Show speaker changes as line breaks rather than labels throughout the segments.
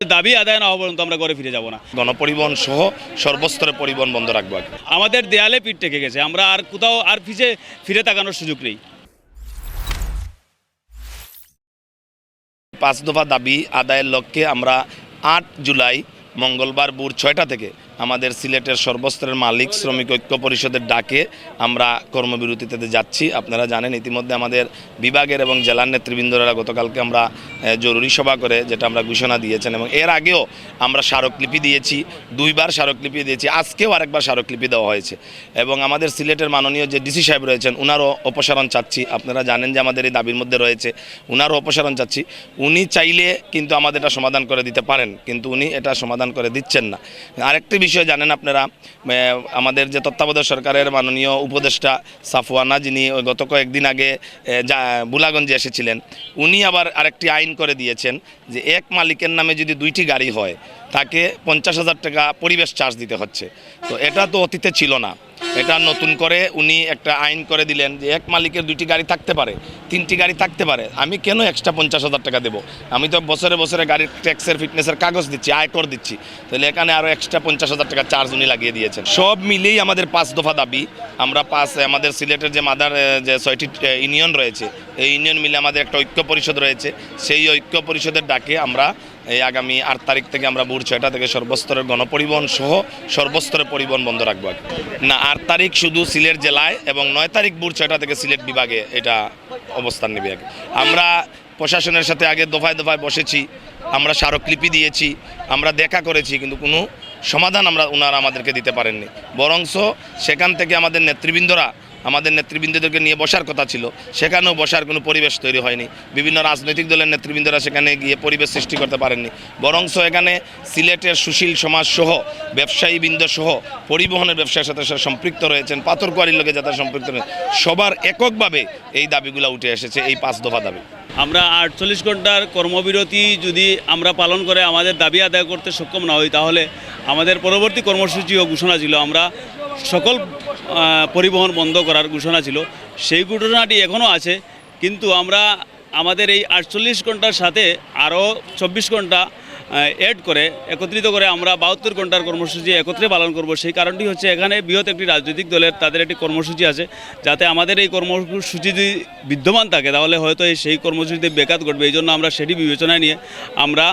দাবি আদায় না হওয়া পর্যন্ত আমরা ঘরে ফিরে যাব না।
গণপরিবহন সহ সর্বস্তরে পরিবহন বন্ধ রাখব
আমাদের দেয়ালে পিঠ টেকে গেছে আমরা আর কোথাও আর ফিজে ফিরে তাকানোর সুযোগ নেই।
পাঁচ দফা দাবি আদায়ের লক্ষ্যে আমরা আট জুলাই মঙ্গলবার ভোর ছয়টা থেকে আমাদের সিলেটের সর্বস্তরের মালিক শ্রমিক ঐক্য পরিষদের ডাকে আমরা কর্মবিরতিতে যাচ্ছি। আপনারা জানেন, ইতিমধ্যে আমাদের বিভাগের এবং জেলার নেতৃবৃন্দরা গতকালকে আমরা জরুরি সভা করে যেটা আমরা ঘোষণা দিয়েছেন এবং এর আগেও আমরা স্মারকলিপি দিয়েছি, দুইবার স্মারকলিপি দিয়েছি, আজকেও আরেকবার স্মারকলিপি দেওয়া হয়েছে এবং আমাদের সিলেটের মাননীয় যে ডিসি সাহেব রয়েছেন, উনারও অপসারণ চাচ্ছি। আপনারা জানেন যে আমাদের এই দাবির মধ্যে রয়েছে, উনারও অপসারণ চাচ্ছি। উনি চাইলে কিন্তু আমাদের এটা সমাধান করে দিতে পারেন, কিন্তু উনি এটা সমাধান করে দিচ্ছেন না। আরেকটি বিষয় জানেন আপনারা আমাদের যে তত্ত্বাবধায়ক সরকারের মাননীয় উপদেষ্টা সাফওয়ানা, যিনি গত কয়েকদিন আগে যা, বুলাগঞ্জে এসেছিলেন, উনি আবার আরেকটি আইন করে দিয়েছেন যে এক মালিকের নামে যদি দুইটি গাড়ি হয়, তাকে পঞ্চাশ হাজার টাকা পরিবেশ চার্জ দিতে হচ্ছে। তো এটা তো অতীতে ছিল না। এটা নতুন করে উনি একটা আইন করে দিলেন যে এক মালিকের দুইটি গাড়ি থাকতে পারে। তিনটি গাড়ি থাকতে পারে। আমি কেন এক্সট্রা পঞ্চাশ হাজার টাকা দেবো? আমি তো বছরে বছরে গাড়ির ট্যাক্সের ফিটনেসের কাগজ দিচ্ছি আয়কর দিচ্ছি। তাহলে এখানে আরও এক্সট্রা পঞ্চাশ হাজার টাকা চার্জ উনি লাগিয়ে দিয়েছেন। সব মিলিয়েই আমাদের পাঁচ দফা দাবি। আমরা পাঁচ, আমাদের সিলেটের যে মাদার যে ছয়টি ইউনিয়ন রয়েছে, এই ইউনিয়ন মিলে আমাদের একটা ঐক্য পরিষদ রয়েছে। সেই ঐক্য পরিষদের ডাকে আমরা এই আগামী আট তারিখ থেকে আমরা ভোর ছয়টা থেকে সর্বস্তরের গণপরিবহন সহ সর্বস্তরের পরিবহন বন্ধ রাখব না, আট তারিখ শুধু সিলেট জেলায় এবং নয় তারিখ ভোর ছয়টা থেকে সিলেট বিভাগে এটা অবস্থান নেবে আমরা প্রশাসনের সাথে আগে দফায় দফায় বসেছি, আমরা স্মারকলিপি দিয়েছি, আমরা দেখা করেছি, কিন্তু কোনো সমাধান আমরা ওনারা আমাদেরকে দিতে পারেননি। বরংস সেখান থেকে আমাদের নেতৃবৃন্দরা আমাদের নেতৃবৃন্দদেরকে নিয়ে বসার কথা ছিল। সেখানেও বসার কোনো পরিবেশ তৈরি হয়নি। বিভিন্ন রাজনৈতিক দলের নেতৃবৃন্দরা সেখানে গিয়ে পরিবেশ সৃষ্টি করতে পারেননি। বরংস এখানে সিলেটের সুশীল সমাজ সহ, ব্যবসায়ীবৃন্দ সহ, পরিবহনের ব্যবসার সাথে সাথে সম্পৃক্ত রয়েছেন, পাথরকুয়ারির লোকে যাতে সম্পৃক্ত রয়েছে সবার এককভাবে এই দাবিগুলো উঠে এসেছে, এই পাঁচ দফা দাবি।
আমরা আটচল্লিশ ঘণ্টার কর্মবিরতি যদি আমরা পালন করে আমাদের দাবি আদায় করতে সক্ষম না হই, তাহলে আমাদের পরবর্তী কর্মসূচিও ঘোষণা ছিল। আমরা সকল পরিবহন বন্ধ করার ঘোষণা ছিল। সেই ঘটনাটি এখনও আছে। কিন্তু আমরা আমাদের এই আটচল্লিশ ঘণ্টার সাথে আরও চব্বিশ ঘণ্টা অ্যাড করে, একত্রিত করে আমরা বাহাত্তর ঘণ্টার কর্মসূচি একত্রে পালন করব। সেই কারণটি হচ্ছে এখানে বৃহৎ একটি রাজনৈতিক দলের তাদের একটি কর্মসূচি আছে, যাতে আমাদের এই কর্মসূচি যদি বিদ্যমান থাকে, তাহলে হয়তো এই সেই কর্মসূচিতে বেকাত ঘটবে। এই জন্য আমরা সেটি বিবেচনায় নিয়ে আমরা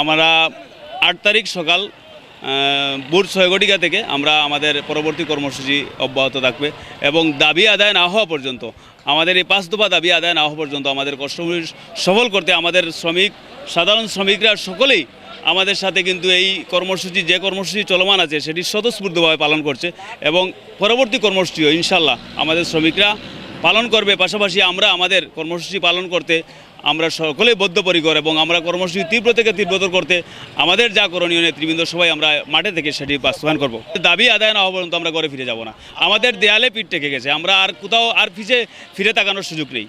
আমরা আট তারিখ সকাল আহ, ভোর ছয় ঘটিকা থেকে আমরা আমাদের পরবর্তী কর্মসূচি অব্যাহত থাকবে এবং দাবি আদায় না হওয়া পর্যন্ত আমাদের এই পাঁচ দফা দাবি আদায় না হওয়া পর্যন্ত আমাদের কষ্টগুলি সফল করতে আমাদের শ্রমিক সাধারণ শ্রমিকরা সকলেই আমাদের সাথে কিন্তু এই কর্মসূচি যে কর্মসূচি চলমান আছে সেটি স্বতঃস্ফূর্তভাবে পালন করছে এবং পরবর্তী কর্মসূচিও ইনশাল্লাহ আমাদের শ্রমিকরা পালন করবে। পাশাপাশি আমরা আমাদের কর্মসূচি পালন করতে আমরা সকলেই বদ্ধপরিকর এবং আমরা কর্মসূচি তীব্র থেকে তীব্রতর করতে আমাদের যা করণীয় নেতৃবৃন্দ সবাই আমরা মাঠে থেকে সেটি বাস্তবায়ন করব। দাবি আদায় না হওয়া পর্যন্ত আমরা ঘরে ফিরে যাব না। আমাদের দেয়ালে পিঠ টেকে গেছে। আমরা আর কোথাও আর ফিজে ফিরে তাকানোর সুযোগ নেই।